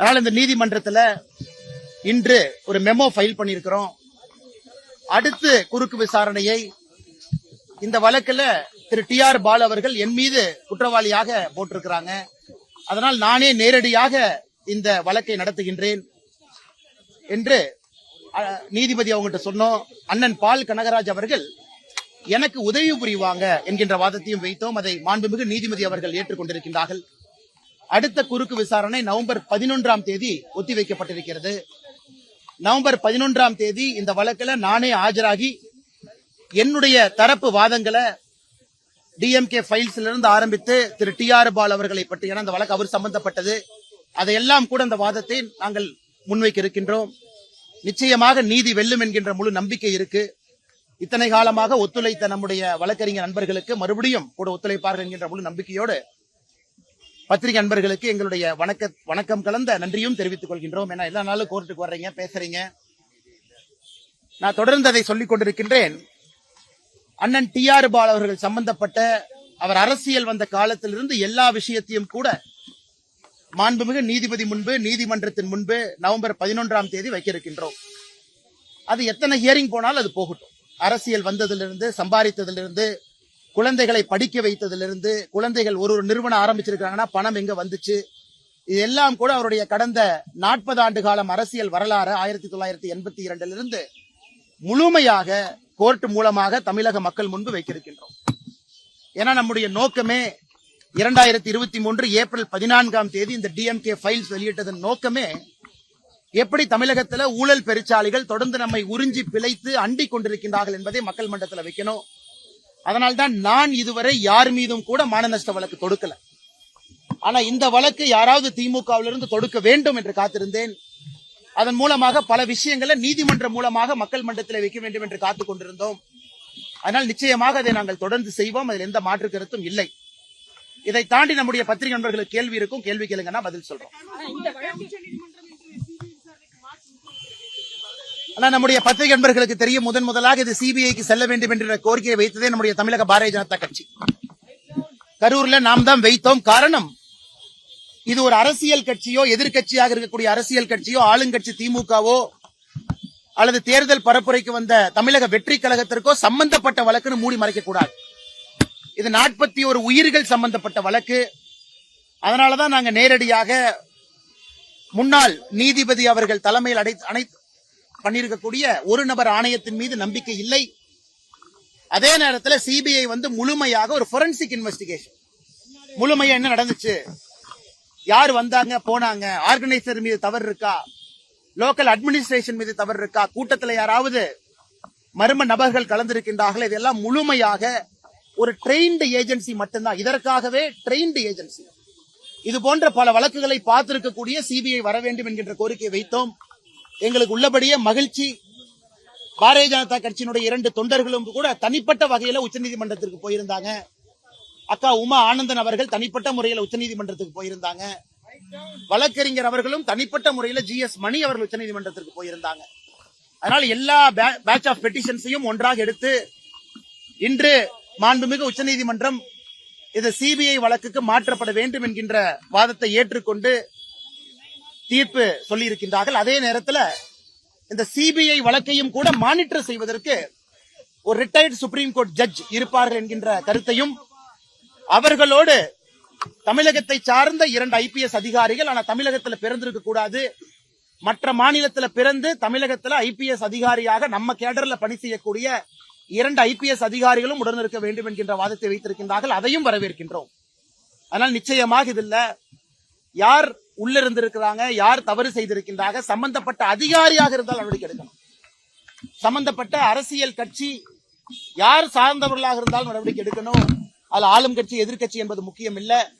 அதனால இந்த நீதிமன்றத்துல இன்று ஒரு மெமோ ஃபைல் பண்ணியிருக்கிறோம் அடுத்து குறுக்கு விசாரணையை இந்த வழக்குல திரு டி ஆர் பால் அவர்கள் என் மீது குற்றவாளியாக போட்டிருக்கிறாங்க. அதனால் நானே நேரடியாக இந்த வழக்கை நடத்துகின்றேன் என்று அஹ், நீதிபதி அவங்ககிட்ட சொன்னோம். அண்ணன் பால் கனகராஜ் அவர்கள் எனக்கு உதவி புரிவாங்க என்கின்ற வாதத்தையும் வைத்தோம். அதை மாண்புமிகு நீதிபதி அவர்கள் ஏற்றுக்கொண்டிருக்கின்றார்கள். அடுத்த குறுக்கு விசாரணை நவம்பர் பதினொன்றாம் தேதி ஒத்திவைக்கப்பட்டிருக்கிறது. நவம்பர் பதினொன்றாம் தேதி இந்த வழக்கில் நானே ஆஜராகி என்னுடைய தரப்பு வாதங்களை டிஎம்கே ஃபைல்ஸ்ல இருந்து ஆரம்பித்து திரு டி ஆர் பால் அவர்களை பற்றி ஏன்னா அந்த வழக்கு அவர் சம்பந்தப்பட்டது. அதையெல்லாம் கூட அந்த வாதத்தை நாங்கள் முன்வைக்க இருக்கின்றோம். நிச்சயமாக நீதி வெல்லும் என்கின்ற முழு நம்பிக்கை இருக்கு. இத்தனை காலமாக ஒத்துழைத்த நம்முடைய வழக்கறிஞர் நண்பர்களுக்கு மறுபடியும் கூட ஒத்துழைப்பார்கள் என்கின்ற முழு நம்பிக்கையோடு பத்திரிகை நண்பர்களுக்கு எங்களுடைய வணக்க வணக்கம் கலந்த நன்றியும் தெரிவித்துக் கொள்கின்றோம். ஏன்னா எல்லா நாளும் கோர்ட்டுக்கு வர்றீங்க பேசுறீங்க. நான் தொடர்ந்து அதை சொல்லிக் கொண்டிருக்கின்றேன். அண்ணன் டி ஆர் பால் அவர்கள் சம்பந்தப்பட்ட அவர் அரசியல் வந்த காலத்திலிருந்து எல்லா விஷயத்தையும் கூட மாண்புமிகு நீதிபதி முன்பு நீதிமன்றத்தின் முன்பு நவம்பர் பதினொன்றாம் தேதி வைக்க இருக்கின்றோம் அது எத்தனை ஹியரிங் போனாலும் அது போகட்டும். அரசியல் வந்ததிலிருந்து சம்பாதித்ததிலிருந்து குழந்தைகளை படிக்க வைத்ததிலிருந்து குழந்தைகள் ஒரு ஒரு நிறுவனம் ஆரம்பிச்சிருக்காங்கன்னா பணம் எங்க வந்துச்சு? இது எல்லாம் கூட அவருடைய கடந்த நாற்பது ஆண்டு காலம் அரசியல் வரலாறு ஆயிரத்தி தொள்ளாயிரத்தி எண்பத்தி இரண்டிலிருந்து முழுமையாக கோர்ட் மூலமாக தமிழக மக்கள் முன்பு வைக்கிருக்கின்றோம் ஏன்னா நம்முடைய நோக்கமே இரண்டாயிரத்தி இருபத்தி மூன்று ஏப்ரல் பதினான்காம் தேதி இந்த டிஎம்கே ஃபைல்ஸ் வெளியிட்டதன் நோக்கமே எப்படி தமிழகத்துல ஊழல் பெருச்சாளிகள் தொடர்ந்து நம்மை உறிஞ்சி பிழைத்து அண்டிக் கொண்டிருக்கின்றார்கள் என்பதை மக்கள் மன்றத்தில் வைக்கணும். அதனால்தான் நான் இதுவரை யார் மீதும் கூட மான நஷ்ட வழக்கு தொடுக்கல. ஆனா இந்த வழக்கு யாராவது திமுகவிலிருந்து தொடுக்க வேண்டும் என்று காத்திருந்தேன். அதன் மூலமாக பல விஷயங்களை நீதிமன்றம் மூலமாக மக்கள் மன்றத்தில் வைக்க வேண்டும் என்று காத்துக் கொண்டிருந்தோம். அதனால் நிச்சயமாக அதை நாங்கள் தொடர்ந்து செய்வோம். அதில் எந்த மாற்று கருத்தும் இல்லை. இதை தாண்டி நம்முடைய பத்திரிகை நண்பர்களுக்கு கேள்வி இருக்கும். கேள்வி கேளுங்கன்னா பதில் சொல்றோம். ஆனா நம்முடைய பத்திரிகை நண்பர்களுக்கு தெரியும் முதன் முதலாக இது சிபிஐக்கு செல்ல வேண்டும் என்ற கோரிக்கையை வைத்ததே நம்முடைய தமிழக பாரதிய ஜனதா கட்சி. கரூர்ல நாம் தான் வைத்தோம். காரணம் இது ஒரு அரசியல் கட்சியோ எதிர்கட்சியாக இருக்கக்கூடிய அரசியல் கட்சியோ ஆளுங்கட்சி திமுகவோ அல்லது தேர்தல் பரப்புரைக்கு வந்த தமிழக வெற்றி கழகத்திற்கோ சம்பந்தப்பட்ட வழக்குன்னு மூடி மறைக்க கூடாது. இது நாற்பத்தி ஒரு உயிர்கள் சம்பந்தப்பட்ட வழக்கு. அதனாலதான் நாங்க நேரடியாக முன்னாள் நீதிபதி அவர்கள் தலைமையில் அடை அனைத்து பண்ணியிருக்கக்கூடிய ஒரு நபர் ஆணையத்தின் மீது நம்பிக்கை இல்லை. அதே நேரத்தில் சிபிஐ வந்து முழுமையாக ஒரு ஃபொரன்சிக் இன்வெஸ்டிகேஷன் முழுமையா என்ன நடந்துச்சு? யார் வந்தாங்க போனாங்க? ஆர்கனைசர் மீது தவறு இருக்கா? லோக்கல் அட்மினிஸ்ட்ரேஷன் மீது தவறு இருக்கா? கூட்டத்தில் யாராவது மர்ம நபர்கள் கலந்திருக்கின்றார்கள்? இதெல்லாம் முழுமையாக ஒரு ட்ரெயின்டு ஏஜென்சி மட்டும்தான். இதற்காகவே ட்ரெயின்டு ஏஜென்சி இது போன்ற பல வழக்குகளை பார்த்திருக்கக்கூடிய சிபிஐ வர வேண்டும் என்கின்ற கோரிக்கை வைத்தோம். எங்களுக்கு உள்ளபடியே மகிழ்ச்சி. பாரதிய ஜனதா கட்சியினுடைய இரண்டு தொண்டர்களும் கூட தனிப்பட்ட வகையில உச்சநீதிமன்றத்திற்கு போயிருந்தாங்க. அக்கா உமா ஆனந்தன் அவர்கள் தனிப்பட்ட முறையில் உச்சநீதிமன்றத்துக்கு போயிருந்தாங்க. வழக்கறிஞர் அவர்களும் தனிப்பட்ட முறையில் ஜி எஸ் மணி அவர்கள் உச்சநீதிமன்றத்திற்கு போயிருந்தாங்க. அதனால் எல்லா பேட்ச் ஆஃப் பெட்டிஷன்ஸையும் ஒன்றாக எடுத்து இன்று மாண்புமிகு உச்சநீதிமன்றம் இது சிபிஐ வழக்குக்கு மாற்றப்பட வேண்டும் என்கின்ற வாதத்தை ஏற்றுக்கொண்டு தீர்ப்பு சொல்லியிருக்கின்றார்கள். அதே நேரத்தில் இந்த சிபிஐ வழக்கையும் கூட மானிட்டர் செய்வதற்கு ஒரு ரிட்டையர்டு சுப்ரீம் கோர்ட் ஜட்ஜ் இருப்பார்கள் என்கின்ற கருத்தையும் அவர்களோடு தமிழகத்தை சார்ந்த இரண்டு ஐபிஎஸ் அதிகாரிகள் ஆனா தமிழகத்தில் பிறந்திருக்க கூடாது. மற்ற மாநிலத்துல பிறந்து தமிழகத்துல ஐபிஎஸ் அதிகாரியாக நம்ம கேடர்ல பணி செய்யக்கூடிய இரண்டு ஐபிஎஸ் அதிகாரிகளும் உடனிருக்க வேண்டும் என்கின்ற வாதத்தை வைத்திருக்கின்றார்கள். அதையும் வரவேற்கின்றோம். ஆனால் நிச்சயமாக இதில் யார் உள்ள இருந்திருக்கிறாங்க யார் தவறு செய்திருக்கின்றாங்க சம்பந்தப்பட்ட அதிகாரியாக இருந்தால் நடவடிக்கை எடுக்கணும். சம்பந்தப்பட்ட அரசியல் கட்சி யார் சார்ந்தவர்களாக இருந்தாலும் நடவடிக்கை எடுக்கணும். அதில் ஆளும் கட்சி எதிர்க்கட்சி என்பது முக்கியம் இல்ல